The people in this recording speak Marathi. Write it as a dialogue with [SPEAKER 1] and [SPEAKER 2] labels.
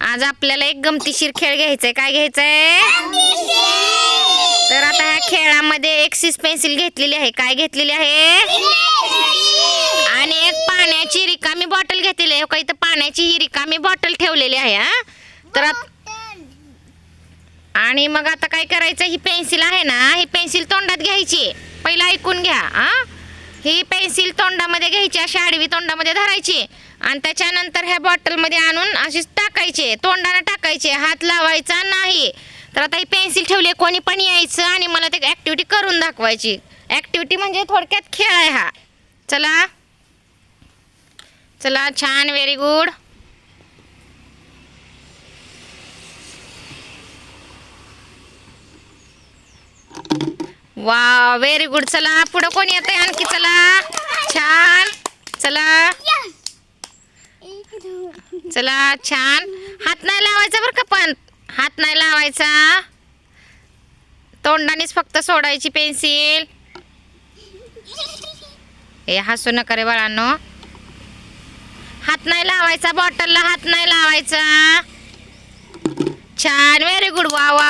[SPEAKER 1] आज आपल्याला एक गमतीशीर खेळ घ्यायचाय. काय घ्यायचंय? तर आता ह्या खेळामध्ये एक सिस पेन्सिल घेतलेली आहे. काय घेतलेली आहे? आणि एक पाण्याची रिकामी बॉटल घेतलेली आहे. हो, काही का इथं पाण्याची ही रिकामी बॉटल ठेवलेली आहे हा. तर आणि मग आता काय करायचं? ही पेन्सिल आहे ना ही पेन्सिल तोंडात घ्यायची. पहिला ऐकून घ्या हा. ही पेन्सिल तोंडामध्ये घ्यायची अशी आडवी तोंडामध्ये धरायची. आणि त्याच्यानंतर ह्या बॉटलमध्ये आणून अशीच टाकायचे तोंडानं टाकायचे हात लावायचा नाही. तर आता ही पेन्सिल ठेवली कोणी पण यायचं आणि मला ते ॲक्टिव्हिटी करून दाखवायची. ॲक्टिव्हिटी म्हणजे थोडक्यात खेळ आहे हा. चला. चला छान व्हेरी गुड वा व्हेरी गुड चला पुढं कोणी येत आहे आणखी? चला. छान. चला. चला छान. हात नाही लावायचा बरं का पण. हात नाही लावायचा. तोंडानेच फक्त सोडायची पेन्सिल. हे हसू नका रे बाळांनो. हात नाही लावायचा बॉटलला हात नाही लावायचा. छान व्हेरी गुड वा वा वा वा